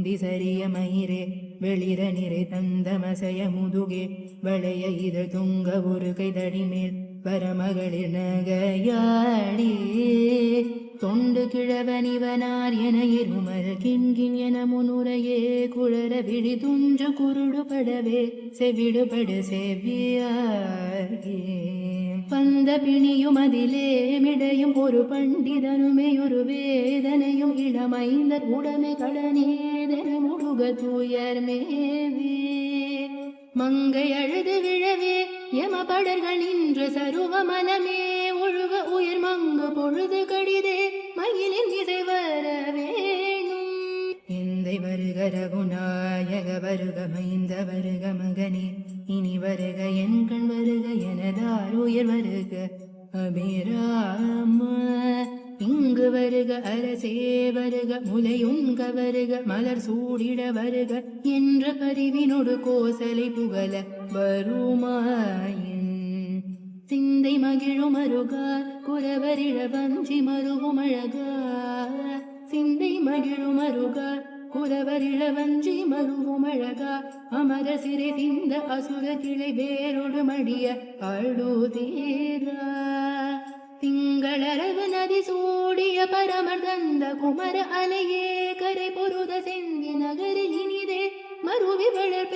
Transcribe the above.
உந்தி சரிய மயிரே வெளிர நிறை தந்தமசய முதுகே வளைய இதழ் துங்க ஒரு கைதடி மேல் பரமகளிர் நகையாடி தொண்டு கிழவனிவனார் என இருமல் கிண்கின் என முனுரையே குழற விழி துஞ்ச குருடுபடவே செவிடுபடு செவ்வியார்கே பந்த பிணியும் அதிலே மிடையும் ஒரு பண்டிதனுமே ஒரு வேதனையும் இளமைந்தர் உடமை கடனே. முழுக தூயர் மேவே மங்கை அழுது விழவே யமபடர்கள் நின்ற சருவ மனமே. ஒழுக உயிர் மங்கு பொழுது கடிதே மயிலின் இசை வர வேணும். எந்தை வருக ரகுநாயக வருக மைந்த வருக மகனே இனி வருக என் கண் வருக எனதார் உயிர் வருக அபிரா. வருக அரசே வருக முலையுண்க வருக மலர் சூடிட வருக என்ற பரிவினொடு கோசலை புகழ வருமாயின். சிந்தை மகிழும் அருகார் குறவரிழ வஞ்சி மருவும் அழகார் சிந்தை மகிழும் அருகார் குறவரிழ வஞ்சி மருவும் அழகா. அமர சிறை சிந்த அசுர கிளை வேரோடு மடிய அழுதீரா திங்களரவு பரமர்தந்த குமர அலையே கரை பொருத செந்தி நகரில் இனிதே மறுவி வளர்